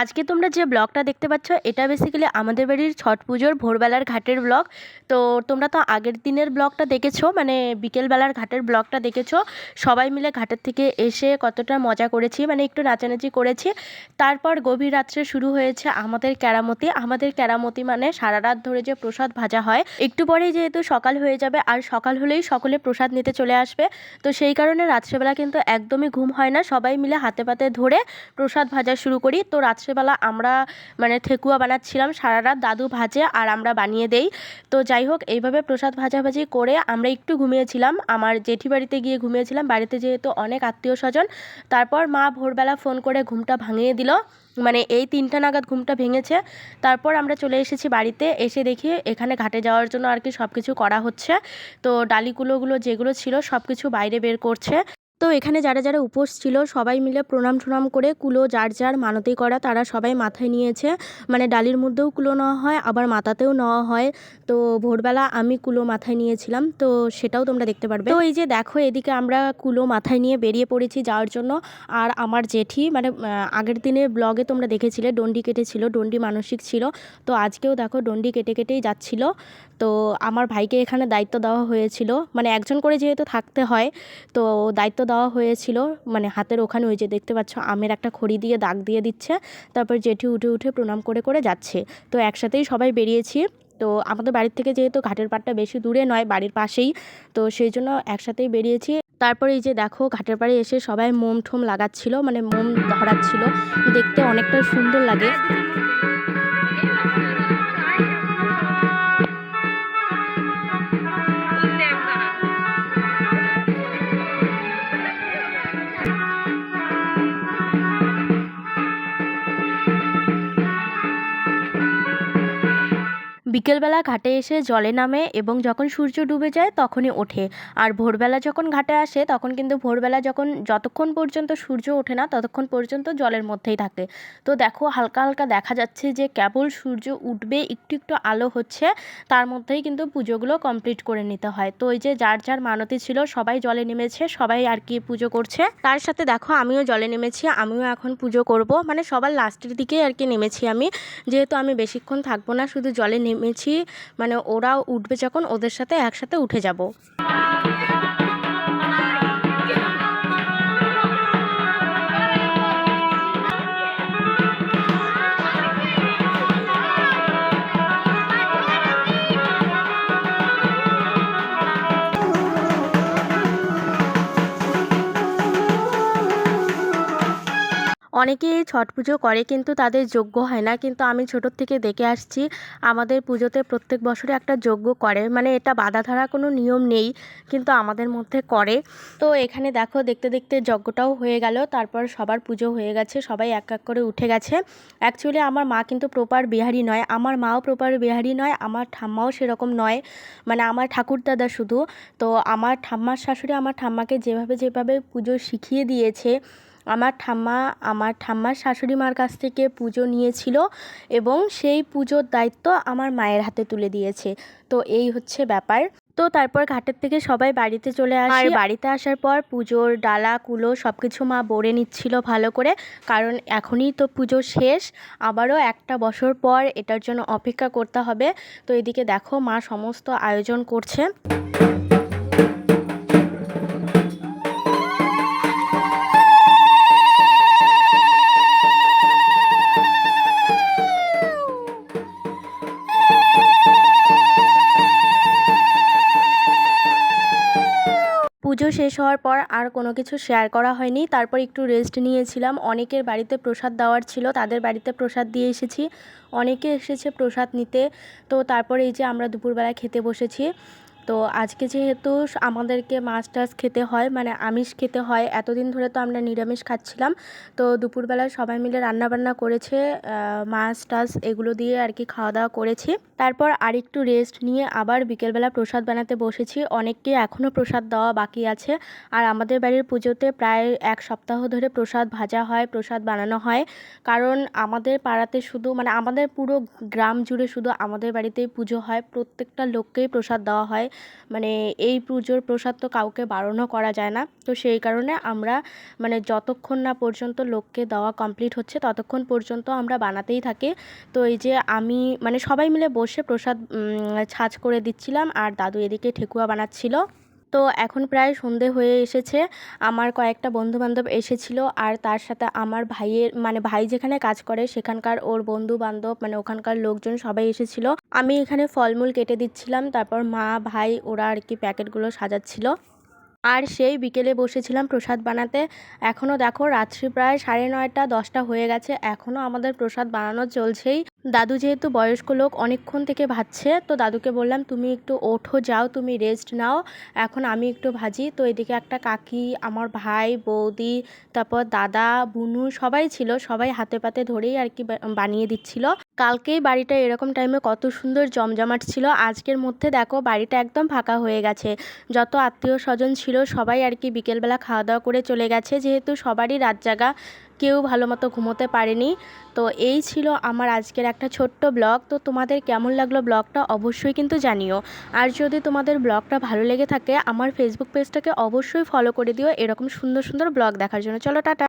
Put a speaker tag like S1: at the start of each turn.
S1: আজকে তোমরা যে ব্লগটা দেখতে পাচ্ছ, এটা বেসিক্যালি আমাদের বাড়ির ছট পুজোর ভোরবেলার ঘাটের ব্লগ। তো তোমরা তো আগের দিনের ব্লগটা দেখেছ মানে বিকেলবেলার ঘাটের ব্লগটা দেখেছ। সবাই মিলে ঘাটের থেকে এসে কতটা মজা করেছি মানে একটু নাচানাচি করেছি। তারপর গভীর রাত্রে শুরু হয়েছে আমাদের ক্যারামতি আমাদের ক্যারামতি মানে সারা রাত ধরে যে প্রসাদ ভাজা হয়, একটু পরেই যেহেতু সকাল হয়ে যাবে, আর সকাল হলেই সকলে প্রসাদ নিতে চলে আসবে। তো সেই কারণে রাত্রেবেলা কিন্তু একদমই ঘুম হয় না। সবাই মিলে হাতে পাতে ধরে প্রসাদ ভাজা শুরু করি। তো রাত্রেবেলা আমরা মানে ঠেকুয়া বানাচ্ছিলাম সারা রাত দাদু ভাজে আর আমরা বানিয়ে দেই। তো যাই হোক, এইভাবে প্রসাদ ভাজাভাজি করে আমরা একটু ঘুমিয়েছিলাম। আমার জেঠি বাড়িতে গিয়ে ঘুমিয়েছিলাম। বাড়িতে যেহেতু অনেক আত্মীয় স্বজন তারপর মা ভোরবেলা ফোন করে ঘুমটা ভাঙিয়ে দিল। মানে এই তিনটা নাগাদ ঘুমটা ভেঙেছে। তারপর আমরা চলে এসেছি বাড়িতে। এসে দেখি এখানে ঘাটে যাওয়ার জন্য আর কি সব কিছু করা হচ্ছে। তো ডালিগুলোগুলো যেগুলো ছিল সব কিছু বাইরে বের করছে। তো এখানে যারা যারা উপোস ছিল সবাই মিলে প্রণাম টনাম করে কুলো যার যার মানতি করা তারা সবাই মাথায় নিয়েছে। মানে ডালির মধ্যেও কুলো নেওয়া হয়, আবার মাথাতেও নেওয়া হয়। তো ভোরবেলা আমি কুলো মাথায় নিয়েছিলাম, তো সেটাও তোমরা দেখতে পারবে। তো এই যে দেখো, এদিকে আমরা কুলো মাথায় নিয়ে বেরিয়ে পড়েছি যাওয়ার জন্য। আর আমার জেঠি মানে আগের দিনে ব্লগে তোমরা দেখেছিলে, ডন্ডি কেটেছিল, ডন্ডি মানসিক ছিল। তো আজকেও দেখো, ডন্ডি কেটে, কেটেই যাচ্ছিল। তো আমার ভাইকে এখানে দায়িত্ব দেওয়া হয়েছিল। মানে একজন করে যেহেতু থাকতে হয়, তো দায়িত্ব দেওয়া হয়েছিল। মানে হাতের ওখানে ওই যে দেখতে পাচ্ছ আমের একটা খড়ি দিয়ে দাগ দিয়ে দিচ্ছে, তারপর জেঠি উঠে উঠে প্রণাম করে করে যাচ্ছে। তো একসাথেই সবাই বেরিয়েছি। তো আমাদের বাড়ির থেকে যেহেতু ঘাটের পাড়টা বেশি দূরে নয়, বাড়ির পাশেই, তো সেই জন্য একসাথেই বেরিয়েছি। তারপরে এই যে দেখো ঘাটের পাড়ে এসে সবাই মোম ঠোম লাগাচ্ছিল মানে মোম ধরাচ্ছিল। দেখতে অনেকটা সুন্দর লাগে। বিকেলবেলা ঘাটে এসে জলে নামে এবং যখন সূর্য ডুবে যায় তখনই ওঠে। আর ভোরবেলা যখন ঘাটে আসে তখন কিন্তু ভোরবেলা যখন যতক্ষণ পর্যন্ত সূর্য ওঠে না ততক্ষণ পর্যন্ত জলের মধ্যেই থাকে। তো দেখো হালকা হালকা দেখা যাচ্ছে যে কেবল সূর্য উঠবে, একটু একটু আলো হচ্ছে, তার মধ্যেই কিন্তু পুজোগুলো কমপ্লিট করে নিতে হয়। তো ওই যে যার যার মানতি ছিল সবাই জলে নেমেছে, সবাই আর কি পুজো করছে। তার সাথে দেখো আমিও জলে নেমেছি, আমিও এখন পুজো করব। মানে সবার লাস্টের দিকে আর কি নেমেছি আমি। যেহেতু আমি বেশিক্ষণ থাকব না, শুধু জলে নেমেছি মানে ওরাও উঠবে যখন ওদের সাথে একসাথে উঠে যাব। অনেকেই ছট পুজো করে, কিন্তু তাদের যোগ্য হয় না। কিন্তু আমি ছোটোর থেকে দেখে আসছি, আমাদের পুজোতে প্রত্যেক বছরে একটা যজ্ঞ করে। মানে এটা বাধা ধরা কোনো নিয়ম নেই, কিন্তু আমাদের মধ্যে করে। তো এখানে দেখো, দেখতে দেখতে যজ্ঞটাও হয়ে গেল, তারপর সবার পুজো হয়ে গেছে, সবাই এক এক করে উঠে গেছে। অ্যাকচুয়ালি আমার মা কিন্তু প্রপার বিহারি নয়, আমার মাও প্রপার বিহারি নয়, আমার ঠাম্মাও সেরকম নয়। মানে আমার ঠাকুরদাদা শুধু। তো আমার ঠাম্মার শাশুড়ি আমার ঠাম্মাকে যেভাবে যেভাবে পুজো শিখিয়ে দিয়েছে আমার ঠাম্মা আমার ঠাম্মার শাশুড়ি মার কাছ থেকে পুজো নিয়েছিল এবং সেই পুজোর দায়িত্ব আমার মায়ের হাতে তুলে দিয়েছে। তো এই হচ্ছে ব্যাপার। তো তারপর ঘাটের থেকে সবাই বাড়িতে চলে আসে। আর বাড়িতে আসার পর পুজোর ডালা কুলো সব কিছু মা বরে নিচ্ছিল ভালো করে। কারণ এখনই তো পুজো শেষ। আবারও একটা বছর পর এটার জন্য অপেক্ষা করতে হবে। তো এদিকে দেখো মা সমস্ত আয়োজন করছে। পুজো শেষ হওয়ার পর আর কোনো কিছু শেয়ার করা হয়নি। তারপর একটু রেস্ট নিয়েছিলাম। অনেকের বাড়িতে প্রসাদ দেওয়ার ছিল। তাদের বাড়িতে প্রসাদ দিয়ে এসেছি। অনেকে এসেছে প্রসাদ নিতে। তো তারপর এই যে আমরা দুপুরবেলা খেতে বসেছি। তো আজকে যেহেতু আমাদেরকে মাছ টাছ খেতে হয় মানে আমিষ খেতে হয়, এতদিন ধরে তো আমরা নিরামিষ খাচ্ছিলাম। তো দুপুরবেলা সবাই মিলে রান্না বান্না করেছে মাছ টাছ এগুলো দিয়ে আর কি খাওয়া দাওয়া করেছি। তারপর আরেকটু রেস্ট নিয়ে আবার বিকেলবেলা প্রসাদ বানাতে বসেছি। অনেককে এখনও প্রসাদ দেওয়া বাকি আছে। আর আমাদের বাড়ির পুজোতে প্রায় এক সপ্তাহ ধরে প্রসাদ ভাজা হয়, প্রসাদ বানানো হয়। কারণ আমাদের পাড়াতে শুধু মানে আমাদের পুরো গ্রাম জুড়ে শুধু আমাদের বাড়িতেই পুজো হয়। প্রত্যেকটা লোককেই প্রসাদ দেওয়া হয়। মানে এই পুজোর প্রসাদ তো কাউকে বারণও করা যায় না। তো সেই কারণে আমরা মানে যতক্ষণ না পর্যন্ত লোককে দেওয়া কমপ্লিট হচ্ছে, ততক্ষণ পর্যন্ত আমরা বানাতেই থাকি। তো এই যে আমি মানে সবাই মিলে বসে প্রসাদ ছাঁচ করে দিচ্ছিলাম, আর দাদু এদিকে ঠেকুয়া বানাচ্ছিল। তো এখন প্রায় সন্ধে হয়ে এসেছে। আমার কয়েকটা বন্ধু বান্ধব এসেছিল আর তার সাথে আমার ভাইয়ের মানে ভাই যেখানে কাজ করে সেখানকার ওর বন্ধু বান্ধব মানে ওখানকার লোকজন সবাই এসেছিল। আমি এখানে ফলমূল কেটে দিচ্ছিলাম, তারপর মা, ভাই ওরা আর কি প্যাকেটগুলো সাজাচ্ছিল। আর সেই বিকেলে বসেছিলাম প্রসাদ বানাতে। এখনও দেখো রাত্রি প্রায় সাড়ে নয়টা, দশটা হয়ে গেছে। এখনও আমাদের প্রসাদ বানানো চলছেই। দাদু যেহেতু বয়স্ক লোক, অনেকক্ষণ থেকে ভাজছে, তো দাদুকে বললাম, তুমি একটু ওঠো, যাও, তুমি রেস্ট নাও। এখন আমি একটু ভাজি। তো এদিকে একটা কাকি, আমার ভাই, বৌদি, তারপর দাদা, বুনু সবাই ছিল, সবাই হাতে পাতে ধরেই আর কি বানিয়ে দিচ্ছিল। কালকেই বাড়িটা এরকম টাইমে কত সুন্দর জমজমাট ছিল। আজকের মধ্যে দেখো, বাড়িটা একদম ফাঁকা হয়ে গেছে। যত আত্মীয় স্বজন ছিল, সবাই আর কি বিকেলবেলা খাওয়া দাওয়া করে চলে গেছে। যেহেতু সবারই রাত জাগা কেউ ভালো মতো ঘুমোতে পারেনি। তো এই ছিল আমার আজকের একটা ছোট্ট ব্লগ। তো তোমাদের কেমন লাগল ব্লগটা অবশ্যই কিন্তু জানিও। আর যদি তোমাদের ব্লগটা ভালো লেগে থাকে, আমার ফেসবুক পেজটাকে অবশ্যই ফলো করে দিও। এরকম সুন্দর সুন্দর ব্লগ দেখার জন্য। চলো, টাটা।